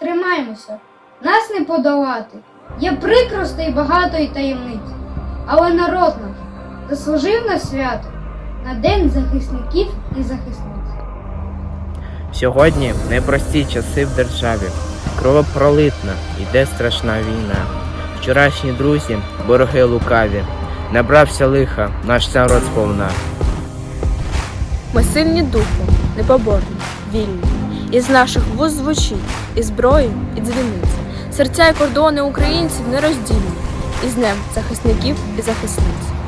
Тримаймося, нас не подолати. Є прикростей багато й таємниць. Але народ наш заслужив на свято на День захисників і захисниць. Сьогодні непрості часи в державі. Кровопролитна, йде страшна війна. Вчорашні друзі, вороги лукаві. Набрався лиха наш народ сповна. Ми сильні духом, непоборні, вільні. Із наших вуз звучить і зброї, і дзвіниць. Серця і кордони українців нероздільні. Із днем захисників і захисниць.